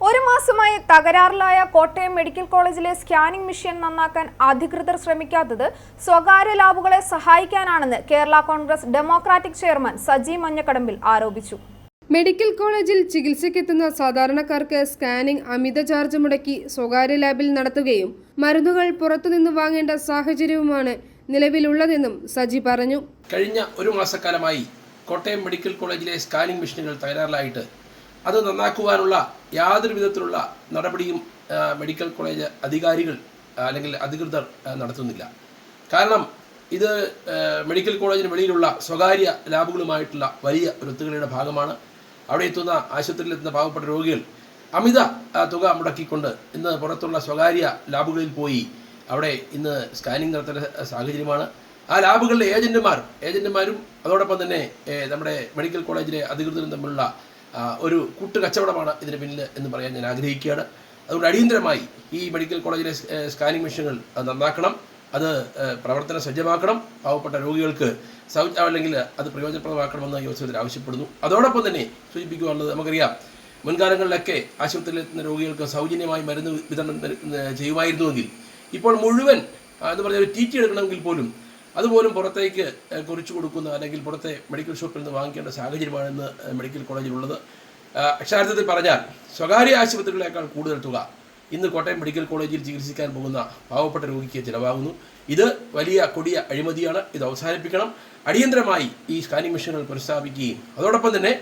ഒരു മാസമായി തകരാറിലായ കോട്ടയം മെഡിക്കൽ കോളേജിലെ സ്കാനിംഗ് മെഷീൻ നന്നാക്കാൻ അധികൃതർ ശ്രമിക്കാത്തത് സ്വകാര്യ ലാബുകളെ സഹായിക്കാനാണെന്ന് കേരള കോൺഗ്രസ് ഡെമോക്രാറ്റിക് ചെയർമാൻ സജി മഞ്ഞക്കടമ്പിൽ ആരോപിച്ചു. മെഡിക്കൽ കോളേജിൽ ചികിത്സയ്ക്കെത്തുന്ന സാധാരണക്കാർക്ക് സ്കാനിംഗ് അമിത ചാർജ് മുടക്കി സ്വകാര്യ ലാബിൽ നടത്തുകയും മരുന്നുകൾ പുറത്തുനിന്ന് വാങ്ങേണ്ട സാഹചര്യവുമാണ് നിലവിലുള്ളതെന്നും സജി പറഞ്ഞു. കഴിഞ്ഞ ഒരു മാസക്കാലമായി കോട്ടയം മെഡിക്കൽ കോളേജിലെ സ്കാനിംഗ് മെഷീനുകൾ തകരാറിലായിട്ട് അത് നന്നാക്കുവാനുള്ള യാതൊരു വിധത്തിലുള്ള നടപടിയും മെഡിക്കൽ കോളേജ് അധികാരികൾ അല്ലെങ്കിൽ അധികൃതർ നടത്തുന്നില്ല. കാരണം ഇത് മെഡിക്കൽ കോളേജിന് വെളിയിലുള്ള സ്വകാര്യ ലാബുകളുമായിട്ടുള്ള വലിയ ഒരു ഒത്തുകളിയുടെ ഭാഗമാണ്. അവിടെ എത്തുന്ന ആശുപത്രിയിലെത്തുന്ന പാവപ്പെട്ട രോഗികൾ അമിത തുക മുടക്കിക്കൊണ്ട് ഇന്ന് പുറത്തുള്ള സ്വകാര്യ ലാബുകളിൽ പോയി അവിടെ ഇന്ന് സ്കാനിങ് നടത്തേണ്ട സാഹചര്യമാണ്. ആ ലാബുകളിലെ ഏജന്റുമാർ ഏജന്റുമാരും അതോടൊപ്പം തന്നെ നമ്മുടെ മെഡിക്കൽ കോളേജിലെ അധികൃതരും തമ്മിലുള്ള ഒരു കൂട്ടുകച്ചവടമാണ് ഇതിന് പിന്നിൽ എന്ന് പറയാൻ ഞാൻ ആഗ്രഹിക്കുകയാണ്. അതുകൊണ്ട് അടിയന്തരമായി ഈ മെഡിക്കൽ കോളേജിലെ സ്കാനിംഗ് മെഷീനുകൾ നന്നാക്കണം. അത് പ്രവർത്തന സജ്ജമാക്കണം. പാവപ്പെട്ട രോഗികൾക്ക് സൗ അല്ലെങ്കിൽ അത് പ്രയോജനപ്രദമാക്കണമെന്ന് അവസരത്തിൽ ആവശ്യപ്പെടുന്നു. അതോടൊപ്പം തന്നെ സൂചിപ്പിക്കുവാനുള്ളത് നമുക്കറിയാം മുൻകാലങ്ങളിലൊക്കെ ആശുപത്രിയിലെത്തുന്ന രോഗികൾക്ക് സൗജന്യമായി മരുന്ന് വിതരണം ചെയ്യുമായിരുന്നുവെങ്കിൽ ഇപ്പോൾ മുഴുവൻ എന്ന് ഒരു ടി ടി എടുക്കണമെങ്കിൽ പോലും അതുപോലും പുറത്തേക്ക് കുറിച്ചു കൊടുക്കുന്ന അല്ലെങ്കിൽ പുറത്തെ മെഡിക്കൽ ഷോപ്പിൽ നിന്ന് വാങ്ങിക്കേണ്ട സാഹചര്യമാണ് ഇന്ന് മെഡിക്കൽ കോളേജിലുള്ളത് അക്ഷാർത്ഥത്തിൽ പറഞ്ഞാൽ സ്വകാര്യ ആശുപത്രികളേക്കാൾ കൂടുതൽ തുക ഇന്ന് കോട്ടയം മെഡിക്കൽ കോളേജിൽ ചികിത്സിക്കാൻ പോകുന്ന പാവപ്പെട്ട രോഗിക്ക് ചിലവാകുന്നു. ഇത് വലിയ കൊടിയ അഴിമതിയാണ്. ഇത് അവസാനിപ്പിക്കണം. അടിയന്തരമായി ഈ സ്കാനിങ് മെഷീനുകൾ പുനഃസ്ഥാപിക്കുകയും അതോടൊപ്പം തന്നെ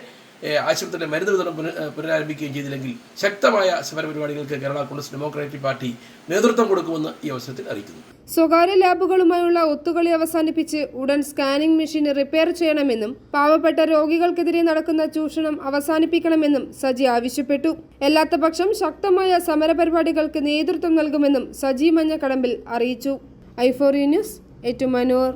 ആശുപത്രിയുടെ മരുന്ന് വിതരണം പുനരാരംഭിക്കുകയും ചെയ്തില്ലെങ്കിൽ ശക്തമായ സമരപരിപാടികൾക്ക് കേരള കോൺഗ്രസ് ഡെമോക്രാറ്റിക് പാർട്ടി നേതൃത്വം കൊടുക്കുമെന്ന് ഈ അവസരത്തിൽ അറിയിക്കുന്നു. സ്വകാര്യ ലാബുകളുമായുള്ള ഒത്തുകളി അവസാനിപ്പിച്ച് ഉടൻ സ്കാനിംഗ് മെഷീൻ റിപ്പയർ ചെയ്യണമെന്നും പാവപ്പെട്ട രോഗികൾക്കെതിരെ നടക്കുന്ന ചൂഷണം അവസാനിപ്പിക്കണമെന്നും സജി ആവശ്യപ്പെട്ടു. അല്ലാത്തപക്ഷം ശക്തമായ സമരപരിപാടികൾക്ക് നേതൃത്വം നൽകുമെന്നും സജി മഞ്ഞക്കടമ്പിൽ അറിയിച്ചു. ഐഫോറി ന്യൂസ് ഏറ്റുമാനൂർ.